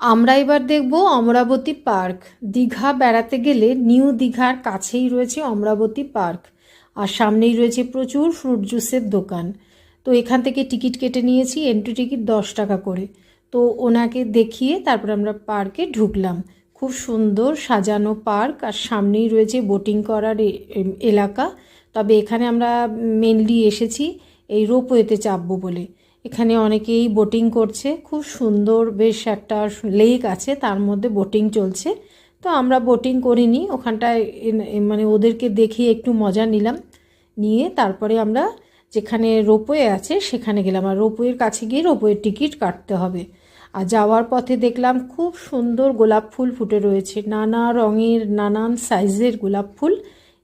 আমরা এবার দেখব অমরাবতী পার্ক। দীঘা বেড়াতে গেলে নিউ দীঘার কাছেই রয়েছে অমরাবতী পার্ক আর সামনেই রয়েছে প্রচুর ফ্রুট জুসের দোকান। তো এখান থেকে টিকিট কেটে নিয়েছি এন্ট্রি টিকিট দশ টাকা করে। তো ওনাকে দেখিয়ে তারপর আমরা পার্কে ঢুকলাম। খুব সুন্দর সাজানো পার্ক আর সামনেই রয়েছে বোটিং করার এলাকা। তবে এখানে আমরা মেনলি এসেছি এই রোপওয়েতে চাপবো বলে। এখানে অনেকেই বোটিং করছে। খুব সুন্দর বেশ একটা লেক আছে, তার মধ্যে বোটিং চলছে। তো আমরা বোটিং করিনি, ওখানটায় মানে ওদেরকে দেখে একটু মজা নিলাম। নিয়ে তারপরে আমরা যেখানে রোপওয়ে আছে, সেখানে গেলাম। আর রোপওয়ের কাছে গিয়ে রোপওয়ের টিকিট কাটতে হবে। আর যাওয়ার পথে দেখলাম খুব সুন্দর গোলাপ ফুল ফুটে রয়েছে। নানা রঙের, নানান সাইজের গোলাপ ফুল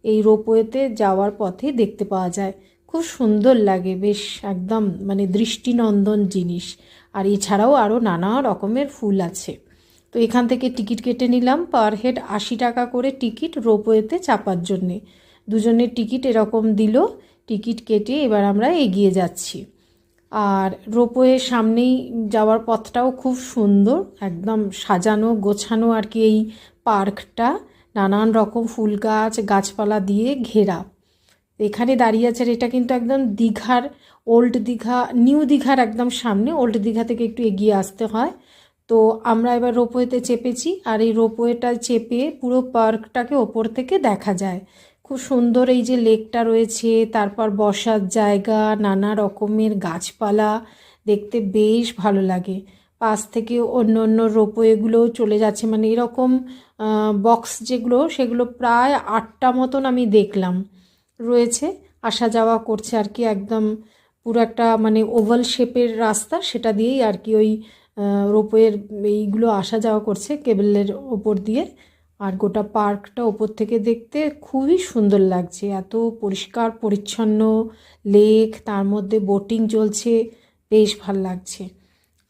এই রোপওয়েতে যাওয়ার পথে দেখতে পাওয়া যায়। খুব সুন্দর লাগে, বেশ একদম মানে দৃষ্টিনন্দন জিনিস। আর এছাড়াও আরও নানা রকমের ফুল আছে। তো এখান থেকে টিকিট কেটে নিলাম, পার হেড আশি টাকা করে টিকিট রোপওয়েতে চাপার জন্যে। দুজনের টিকিট এরকম দিল, টিকিট কেটে এবার আমরা এগিয়ে যাচ্ছি। আর রোপওয়ের সামনেই যাওয়ার পথটাও খুব সুন্দর, একদম সাজানো, গোছানো আর কি এই পার্কটা। নানান রকম ফুল গাছ, গাছপালা দিয়ে ঘেরা। এখানে দাঁড়িয়ে আছে আর এটা কিন্তু একদম দীঘার ওল্ড দীঘা নিউ দীঘার একদম সামনে। ওল্ড দীঘা থেকে একটু এগিয়ে আসতে হয়। তো আমরা এবার রোপওয়েতে চেপেছি আর এই রোপওয়েটা চেপে পুরো পার্কটাকে ওপর থেকে দেখা যায়। খুব সুন্দর এই যে লেকটা রয়েছে, তারপর বসার জায়গা, নানা রকমের গাছপালা, দেখতে বেশ ভালো লাগে। পাশ থেকে অন্য অন্য রোপওয়েগুলোও চলে যাচ্ছে। মানে এরকম বক্স যেগুলো, সেগুলো প্রায় আটটা মতন আমি দেখলাম। রয়েছে, আসা যাওয়া করছে আর কি একদম পুরো একটা মানে ওভাল শেপের রাস্তা, সেটা দিয়েই আর কি ওই রোপওয়ের এইগুলো আসা যাওয়া করছে কেবলের ওপর দিয়ে। আর গোটা পার্কটা ওপর থেকে দেখতে খুবই সুন্দর লাগছে, এত পরিষ্কার, পরিচ্ছন্ন লেক তার মধ্যে বোটিং চলছে, বেশ ভালো লাগছে।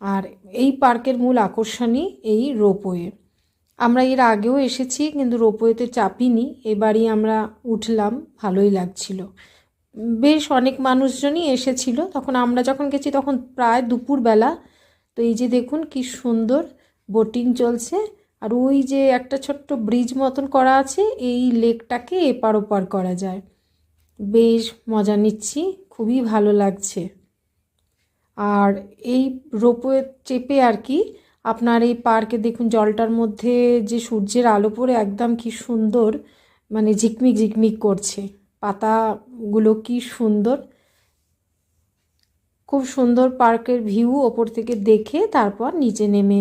আর এই পার্কের মূল আকর্ষণই এই রোপওয়ে। আমরা এর আগেও এসেছি, কিন্তু রোপওয়েতে চাপিনি। এবারই আমরা উঠলাম, ভালোই লাগছিল। বেশ অনেক মানুষজনই এসেছিল। তখন আমরা যখন গেছি, তখন প্রায় দুপুরবেলা। তো এই যে দেখুন, কি সুন্দর বোটিং চলছে। আর ওই যে একটা ছোট্ট ব্রিজ মতন করা আছে, এই লেকটাকে এপার ওপার করা যায়। বেশ মজা নিচ্ছি, খুবই ভালো লাগছে। আর এই রোপওয়ে চেপে আর কি আপনার এই পার্কে দেখুন, জলটার মধ্যে যে সূর্যের আলো পরে একদম কি সুন্দর মানে ঝিকমিক ঝিকমিক করছে। পাতাগুলো কি সুন্দর। খুব সুন্দর পার্কের ভিউ ওপর থেকে দেখে তারপর নিচে নেমে